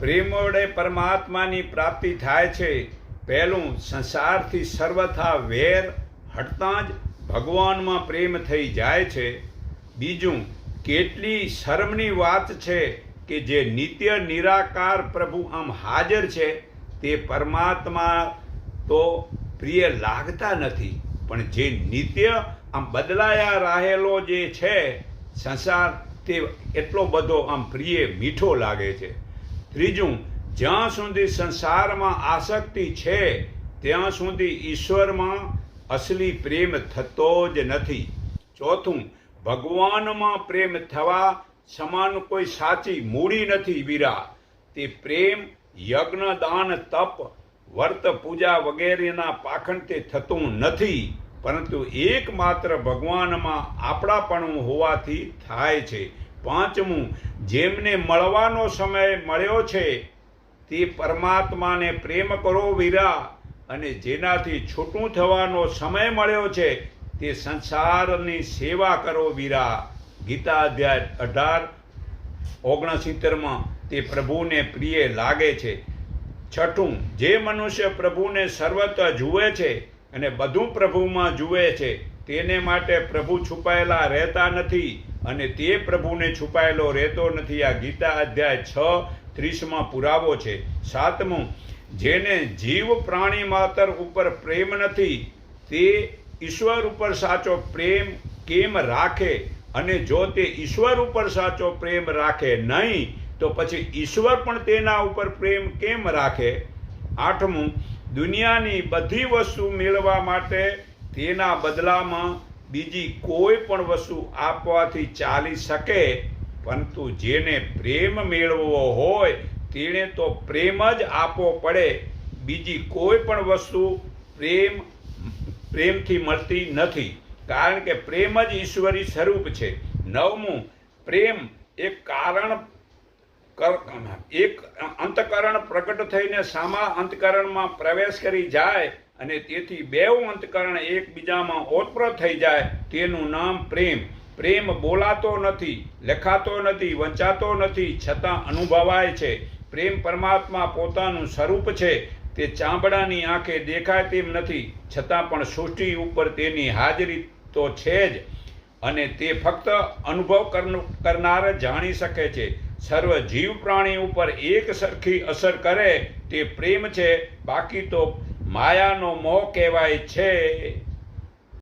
પ્રેમ વડે પરમાત્માની પ્રાપ્તિ થાય છે. પહેલું સંસારથી સર્વથા વેર હટતા જ ભગવાનમાં પ્રેમ થઈ જાય છે. બીજું, કેટલી શરમની વાત છે કે જે નિત્ય નિરાકાર પ્રભુ આમ હાજર છે, તે પરમાત્મા તો પ્રિય લાગતા નથી. પણ જે નિત્ય આમ બદલાયા રહેલો જે છે, સંસાર તે એટલો બધો આમ પ્રિય મીઠો લાગે છે. ત્રીજું, જ્યાં સુધી સંસારમાં આસક્તિ છે, ત્યાં સુધી ઈશ્વરમાં અસલી પ્રેમ થતો જ નથી. ચોથું, ભગવાનમાં પ્રેમ થવા સમાન કોઈ સાચી મૂડી નથી વીરા. તે પ્રેમ, યજ્ઞ, દાન, તપ, વર્ત, પૂજા વગેરેના પાખંડથી થતું નથી, પરંતુ એકમાત્ર ભગવાનમાં આપણાપણું હોવાથી થાય છે. પાંચમું, જેમને મળવાનો સમય મળ્યો છે, તે પરમાત્માને પ્રેમ કરો વીરા, અને જેનાથી છૂટું થવાનો સમય મળ્યો છે, તે સંસારની સેવા કરો વીરા. ગીતા અધ્યાય અઢાર, ઓગણસિત્તેરમાં, તે પ્રભુને પ્રિય લાગે છે. છઠ્ઠું, જે મનુષ્ય પ્રભુને સર્વત્ર જુએ છે, અને બધું પ્રભુમાં જુએ છે, તેને માટે પ્રભુ છુપાયેલા રહેતા નથી અને તે પ્રભુને છુપાયેલો રહેતો નથી. આ ગીતા અધ્યાય છ, ત્રીસમાં પુરાવો છે. સાતમું, જેને જીવ પ્રાણી માતર ઉપર પ્રેમ નથી, તે ઈશ્વર ઉપર સાચો પ્રેમ કેમ રાખે? અને જો તે ઈશ્વર ઉપર સાચો પ્રેમ રાખે નહીં, તો પછી ઈશ્વર પણ તેના ઉપર પ્રેમ કેમ રાખે? આઠમું, દુનિયાની બધી વસ્તુ મેળવવા માટે તેના બદલામાં બીજી કોઈ પણ વસ્તુ આપવાથી ચાલી શકે, પરંતુ જેને પ્રેમ મેળવવો હોય, તેણે તો પ્રેમ જ આપવો પડે. બીજી કોઈ પણ વસ્તુ પ્રેમ, પ્રેમથી મળતી નથી, કારણ કે પ્રેમ જ ઈશ્વરી સ્વરૂપ છે. નવમું, પ્રેમ એક કારણ કર- એક અંતકરણ પ્રગટ થઈને સામા અંતકરણમાં પ્રવેશ કરી જાય અને તેથી બે અંતકરણ એકબીજામાં ઓતપ્ર થઈ જાય તેનું નામ પ્રેમ. પ્રેમ બોલાતો નથી, લખાતો નથી, વંચાતો નથી, છતાં અનુભવાય છે. પ્રેમ પરમાત્મા પોતાનું સ્વરૂપ છે, તે ચામડાની આંખે દેખાય તેમ નથી, છતાં પણ સૃષ્ટિ ઉપર તેની હાજરી તો છે જ. અને તે ફક્ત અનુભવ કરન- કરનાર જાણી શકે છે. સર્વ જીવ પ્રાણી ઉપર એક સરખી અસર કરે તે પ્રેમ છે, બાકી તો માયાનો મોહ કહેવાય છે.